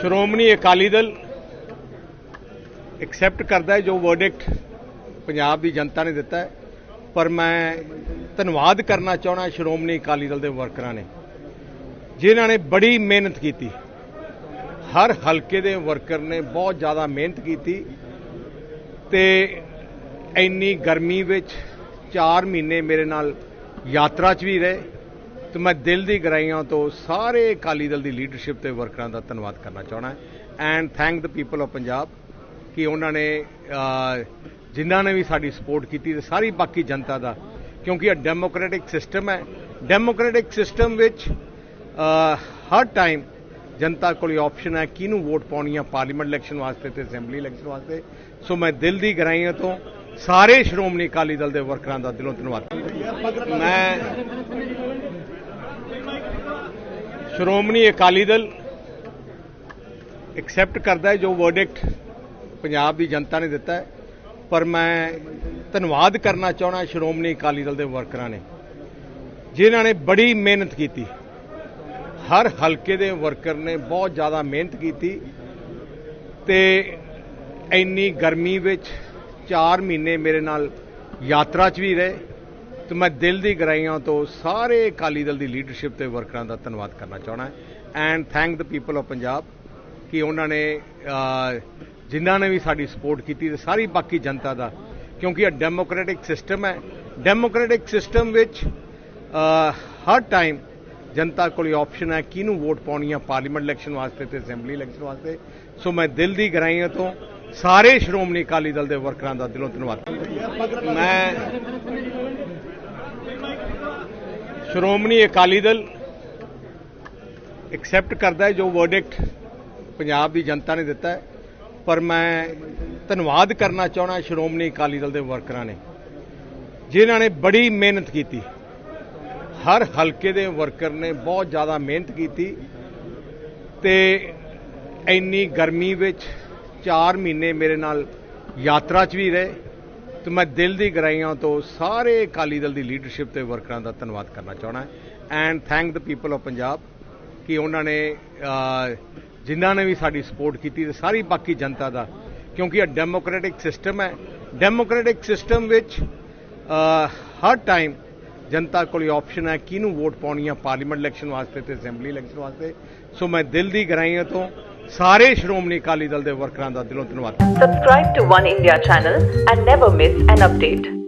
Shiromani Akali Dal accept ਕਰਦਾ ਹੈ ਜੋ ਵਰਡਿਕਟ ਪੰਜਾਬ ਦੀ ਜਨਤਾ ਨੇ ਦਿੱਤਾ ਹੈ। ਪਰ ਮੈਂ ਧੰਨਵਾਦ ਕਰਨਾ ਚਾਹਣਾ ਸ਼੍ਰੋਮਣੀ ਅਕਾਲੀ ਦਲ ਦੇ ਵਰਕਰਾਂ ਨੇ, ਜਿਨ੍ਹਾਂ ਨੇ ਬੜੀ ਮਿਹਨਤ ਕੀਤੀ। ਹਰ ਹਲਕੇ ਦੇ ਵਰਕਰ ਨੇ ਬਹੁਤ ਜ਼ਿਆਦਾ ਮਿਹਨਤ ਕੀਤੀ ਤੇ ਇੰਨੀ ਗਰਮੀ ਵਿੱਚ 4 ਮਹੀਨੇ ਮੇਰੇ ਨਾਲ ਯਾਤਰਾ 'ਚ ਵੀ ਰਹੇ। ਤੇ ਮੈਂ ਦਿਲ ਦੀ ਗਰਾਈਆਂ ਤੋਂ ਸਾਰੇ ਅਕਾਲੀ ਦਲ ਦੀ ਲੀਡਰਸ਼ਿਪ ਤੇ ਵਰਕਰਾਂ ਦਾ ਧੰਨਵਾਦ ਕਰਨਾ ਚਾਹਣਾ and thank the people of Punjab ਕਿ ਉਹਨਾਂ ਨੇ ਜਿਨ੍ਹਾਂ ਨੇ ਵੀ ਸਾਡੀ ਸਪੋਰਟ ਕੀਤੀ ਤੇ ਸਾਰੀ ਬਾਕੀ ਜਨਤਾ ਦਾ, ਕਿਉਂਕਿ ਇਹ ਡੈਮੋਕ੍ਰੈਟਿਕ ਸਿਸਟਮ ਹੈ। ਡੈਮੋਕ੍ਰੈਟਿਕ ਸਿਸਟਮ ਵਿੱਚ ਹਰ ਟਾਈਮ ਜਨਤਾ ਕੋਲ ਆਪਸ਼ਨ ਹੈ ਕਿਹਨੂੰ ਵੋਟ ਪਾਉਣੀ ਹੈ ਪਾਰਲੀਮੈਂਟ ਇਲੈਕਸ਼ਨ ਵਾਸਤੇ ਤੇ ਅਸੈਂਬਲੀ ਇਲੈਕਸ਼ਨ ਵਾਸਤੇ। ਸੋ ਮੈਂ ਦਿਲ ਦੀ ਗਹਿਰਾਈਆਂ ਤੋਂ ਸਾਰੇ ਸ਼੍ਰੋਮਣੀ ਅਕਾਲੀ ਦਲ ਦੇ ਵਰਕਰਾਂ ਦਾ ਦਿਲੋਂ ਧੰਨਵਾਦ ਮੈਂ ਸ਼੍ਰੋਮਣੀ ਅਕਾਲੀ ਦਲ ਐਕਸੈਪਟ ਕਰਦਾ ਹੈ ਜੋ ਵਰਡਿਕਟ ਪੰਜਾਬ ਦੀ ਜਨਤਾ ਨੇ ਦਿੱਤਾ ਹੈ। ਪਰ ਮੈਂ ਧੰਨਵਾਦ ਕਰਨਾ ਚਾਹਣਾ ਸ਼੍ਰੋਮਣੀ ਅਕਾਲੀ ਦਲ ਦੇ ਵਰਕਰਾਂ ਨੇ, ਜਿਨ੍ਹਾਂ ਨੇ ਬੜੀ ਮਿਹਨਤ ਕੀਤੀ। ਹਰ ਹਲਕੇ ਦੇ ਵਰਕਰ ਨੇ ਬਹੁਤ ਜ਼ਿਆਦਾ ਮਿਹਨਤ ਕੀਤੀ ਤੇ ਇੰਨੀ ਗਰਮੀ ਵਿੱਚ 4 ਮਹੀਨੇ ਮੇਰੇ ਨਾਲ ਯਾਤਰਾ 'ਚ ਵੀ ਰਹੇ। ਤੇ ਮੈਂ ਦਿਲ ਦੀ ਗਰਾਈਆਂ ਤੋਂ ਸਾਰੇ ਅਕਾਲੀ ਦਲ ਦੀ ਲੀਡਰਸ਼ਿਪ ਤੇ ਵਰਕਰਾਂ ਦਾ ਧੰਨਵਾਦ ਕਰਨਾ ਚਾਹਣਾ and thank the people of Punjab ਕਿ ਉਹਨਾਂ ਨੇ ਜਿਨ੍ਹਾਂ ਨੇ ਵੀ ਸਾਡੀ ਸਪੋਰਟ ਕੀਤੀ ਤੇ ਸਾਰੀ ਬਾਕੀ ਜਨਤਾ ਦਾ, ਕਿਉਂਕਿ ਇਹ ਡੈਮੋਕ੍ਰੈਟਿਕ ਸਿਸਟਮ ਹੈ। ਡੈਮੋਕ੍ਰੈਟਿਕ ਸਿਸਟਮ ਵਿੱਚ ਹਰ ਟਾਈਮ ਜਨਤਾ ਕੋਲ ਆਪਸ਼ਨ ਹੈ ਕਿਹਨੂੰ ਵੋਟ ਪਾਉਣੀ ਹੈ ਪਾਰਲੀਮੈਂਟ ਇਲੈਕਸ਼ਨ ਵਾਸਤੇ ਤੇ ਅਸੈਂਬਲੀ ਇਲੈਕਸ਼ਨ ਵਾਸਤੇ। ਸੋ ਮੈਂ ਦਿਲ ਦੀ ਗਹਿਰਾਈਆਂ ਤੋਂ ਸਾਰੇ ਸ਼੍ਰੋਮਣੀ ਅਕਾਲੀ ਦਲ ਦੇ ਵਰਕਰਾਂ ਦਾ ਦਿਲੋਂ ਧੰਨਵਾਦ। ਕਰਦਾ ਮੈਂ ਸ਼੍ਰੋਮਣੀ ਅਕਾਲੀ ਦਲ ਐਕਸੈਪਟ ਕਰਦਾ ਹੈ ਜੋ ਵਰਡਿਕਟ ਪੰਜਾਬ ਦੀ ਜਨਤਾ ਨੇ ਦਿੱਤਾ ਹੈ। ਪਰ ਮੈਂ ਧੰਨਵਾਦ ਕਰਨਾ ਚਾਹਣਾ ਸ਼੍ਰੋਮਣੀ ਅਕਾਲੀ ਦਲ ਦੇ ਵਰਕਰਾਂ ਨੇ, ਜਿਨ੍ਹਾਂ ਨੇ ਬੜੀ ਮਿਹਨਤ ਕੀਤੀ। ਹਰ ਹਲਕੇ ਦੇ ਵਰਕਰ ਨੇ ਬਹੁਤ ਜ਼ਿਆਦਾ ਮਿਹਨਤ ਕੀਤੀ ਤੇ ਇੰਨੀ ਗਰਮੀ ਵਿੱਚ 4 ਮਹੀਨੇ ਮੇਰੇ ਨਾਲ ਯਾਤਰਾ 'ਚ ਵੀ ਰਹੇ। ਤੇ ਮੈਂ ਦਿਲ ਦੀ ਗਹਿਰਾਈਆਂ ਤੋਂ ਸਾਰੇ ਅਕਾਲੀ ਦਲ ਦੀ ਲੀਡਰਸ਼ਿਪ ਤੇ ਵਰਕਰਾਂ ਦਾ ਧੰਨਵਾਦ ਕਰਨਾ ਚਾਹਣਾ and thank the people of Punjab ਕਿ ਉਹਨਾਂ ਨੇ ਜਿਨ੍ਹਾਂ ਨੇ ਵੀ ਸਾਡੀ ਸਪੋਰਟ ਕੀਤੀ ਤੇ ਸਾਰੀ ਬਾਕੀ ਜਨਤਾ ਦਾ, ਕਿਉਂਕਿ ਇਹ ਡੈਮੋਕ੍ਰੈਟਿਕ ਸਿਸਟਮ ਹੈ। ਡੈਮੋਕ੍ਰੈਟਿਕ ਸਿਸਟਮ ਵਿੱਚ ਹਰ ਟਾਈਮ ਜਨਤਾ ਕੋਲ ਆਪਸ਼ਨ ਹੈ ਕਿਹਨੂੰ ਵੋਟ ਪਾਉਣੀ ਹੈ ਪਾਰਲੀਮੈਂਟ ਇਲੈਕਸ਼ਨ ਵਾਸਤੇ ਤੇ ਅਸੈਂਬਲੀ ਇਲੈਕਸ਼ਨ ਵਾਸਤੇ। ਸੋ ਮੈਂ ਦਿਲ ਦੀ ਗਹਿਰਾਈਆਂ ਤੋਂ ਸਾਰੇ ਸ਼੍ਰੋਮਣੀ ਅਕਾਲੀ ਦਲ ਦੇ ਵਰਕਰਾਂ ਦਾ ਦਿਲੋਂ ਧੰਨਵਾਦ subscribe to One India channel and never miss an update